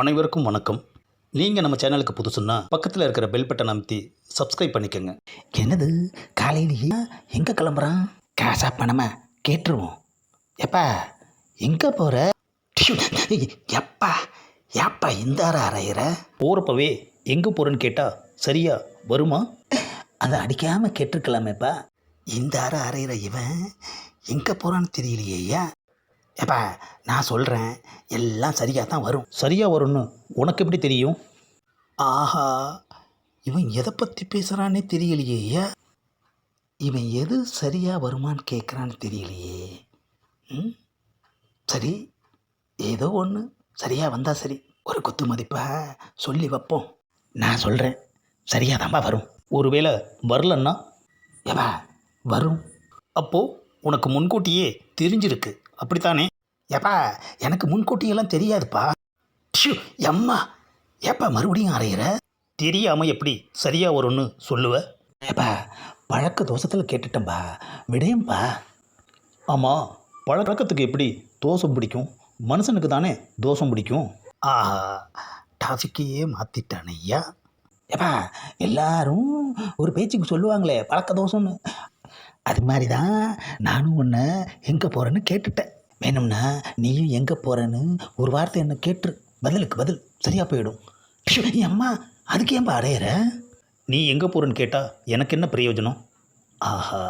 அனைவருக்கும் வணக்கம். நீங்கள் நம்ம சேனலுக்கு புதுசுன்னா பக்கத்தில் இருக்கிற பெல் பட்டன் அமைத்தி சப்ஸ்கிரைப் பண்ணிக்கோங்க. என்னது? காலையிலேயே எங்கே கிளம்புறான்? காசா பணமா? கேட்டுருவோம். எப்பா எங்கே போகிற எப்பா ஏப்பா இந்த அறை அறையிற? போகிறப்பவே எங்கே போகிறேன்னு கேட்டால் சரியா வருமா? அதை அடிக்காமல் கேட்டிருக்கலாமேப்பா. இந்த அறை அறையிற இவன் எங்கே போகிறான்னு தெரியலையா எப்பா நான் சொல்கிறேன் எல்லாம் சரியாக தான் வரும். சரியாக வரும்னு உனக்கு எப்படி தெரியும்? ஆஹா இவன் எதை பற்றி பேசுகிறானே தெரியலையே. இவன் எது சரியாக வருமான்னு கேட்குறான்னு தெரியலையே. ம்? சரி ஏதோ ஒன்று சரியாக வந்தால் சரி. ஒரு குத்து மதிப்பை சொல்லி வைப்போம். நான் சொல்கிறேன் சரியாக தான்ப்பா வரும். ஒருவேளை வரலன்னா? ஏப்பா வரும். அப்போது உனக்கு முன்கூட்டியே தெரிஞ்சிருக்கு. அப்படித்தானே? ஏப்பா எனக்கு முன்கூட்டியெல்லாம் தெரியாதுப்பா. ஷூ எம்மா ஏப்பா மறுபடியும் அரைகிற தெரியாமல் எப்படி சரியா வரும்னு சொல்லுவ? ஏப்பா பழக்க தோசத்தில் கேட்டுட்டேன்பா. விடையம்பா. ஆமாம் பழக்கத்துக்கு எப்படி தோசை பிடிக்கும்? மனுஷனுக்கு தானே தோசம் பிடிக்கும்? ஆஹா டாபிக்கையே மாற்றிட்டானே ஐயா. ஏப்பா எல்லாரும் ஒரு பேச்சுக்கு சொல்லுவாங்களே பழக்க தோசம்னு அது மாதிரி தான் நானும் உன்னை எங்கே போகிறேன்னு கேட்டுட்டேன். வேணும்னா நீயும் எங்கே போகிறேன்னு ஒரு வார்த்தை என்ன கேட்டுரு. பதிலுக்கு பதில் சரியாக போயிடும். ஷு, அம்மா அதுக்கு ஏன்பா அடையிற? நீ எங்கே போகிறேன்னு கேட்டால் எனக்கு என்ன பிரயோஜனம்? ஆஹா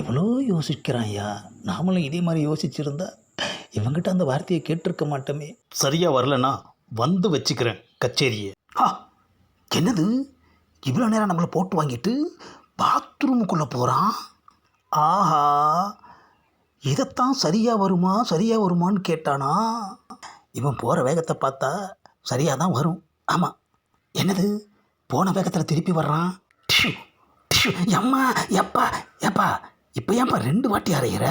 எவ்வளோ யோசிக்கிறான் ஐயா. நாமளும் இதே மாதிரி யோசிச்சிருந்தா இவங்கிட்ட அந்த வார்த்தையை கேட்டிருக்க மாட்டோமே. சரியா வரலன்னா வந்து வச்சுக்கிறேன் கச்சேரியை. ஆ என்னது? இவ்வளோ நேரம் நம்மளை போட்டு வாங்கிட்டு பாத்ரூமுக்குள்ளே போகிறான் ஆஹா இதைத்தான் சரியாக வருமா சரியாக வருமான்னு கேட்டானா? இவன் போகிற வேகத்தை பார்த்தா சரியாக தான் வரும். ஆமாம் என்னது? போன வேகத்தில் திருப்பி வர்றான்? டிஷு, டிஷு, எம்மா எப்பா எப்பா இப்போ ஏன்ப்பா ரெண்டு வாட்டி அரைகிற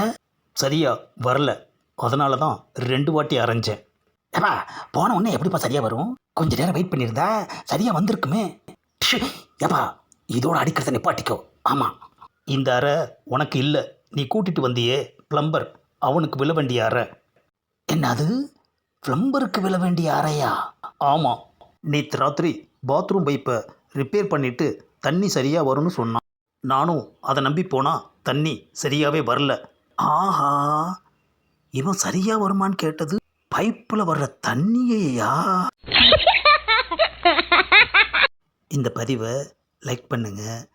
சரியா வரல. அதனால தான் ரெண்டு வாட்டி அரைஞ்சேன். ஏப்பா போன உடனே எப்படிப்பா சரியாக வரும்? கொஞ்ச நேரம் வெயிட் பண்ணியிருந்தா சரியாக வந்திருக்குமே. ஷு, ஏப்பா இதோட அடிக்கிறத நிப்பாட்டிக்கோ. ஆமாம் இந்த அறை உனக்கு இல்லை. நீ கூட்டிட்டு வந்தியே பிளம்பர் அவனுக்கு விழ வேண்டிய அறை. என்னது? ஃப்ளம்பருக்கு விழ வேண்டிய அறையா? ஆமாம் நேற்று ராத்திரி பாத்ரூம் பைப்பை ரிப்பேர் பண்ணிட்டு தண்ணி சரியாக வரும்னு சொன்னான். நானும் அதை நம்பி போனால் தண்ணி சரியாகவே வரல. ஆஹா. இவன் சரியாக வருமான்னு கேட்டது பைப்பில் வர்ற தண்ணியையா இந்த பதிவை லைக் பண்ணுங்கள்